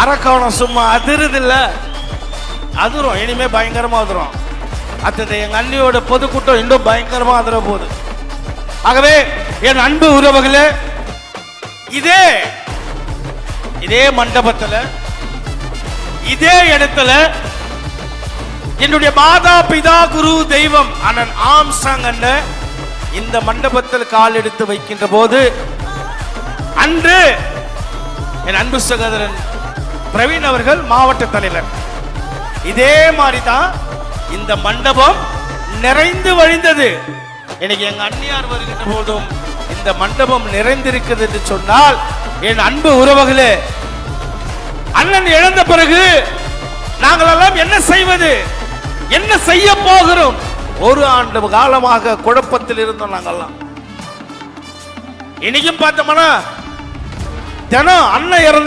அரக்கோணம் சும்மா அதிருதுல்ல. அதிரும் இனிமே பயங்கரமா அதிரும். அடுத்தது எங்க அண்ணியோட பொதுக்கூட்டம் இன்னும் பயங்கரமா அதிர போகுது. ஆகவே என் அன்பு உறவுகளே இதே இதே மண்டபத்துல இதே இடத்துல என்னுடைய மாதா பிதா குரு தெய்வம் அண்ணன் ஆம்சாங் அண்ணன் இந்த மண்டபத்தில் கால் எடுத்து வைக்கின்ற போது அன்று என் அன்பு சகோதரன் பிரவீன் அவர்கள் மாவட்ட தலைவர். இதே மாதிரி தான் இந்த மண்டபம் நிறைந்து வழிந்தது. எனக்கு எங்க அண்ணியார் வருகின்ற போதும் இந்த மண்டபம் நிறைந்திருக்கிறது என்று சொன்னால் என் அன்பு உறவுகளே அண்ணன் இழந்த பிறகு நாங்கள் எல்லாம் என்ன செய்வது? என்ன செய்ய போகிறோம்? ஒரு ஆண்டு காலமாக குழப்பத்தில் இருந்தோம் நாங்கெல்லாம் இன்னைக்கும் பார்த்தோம்னா தினம் அண்ணன் இறந்து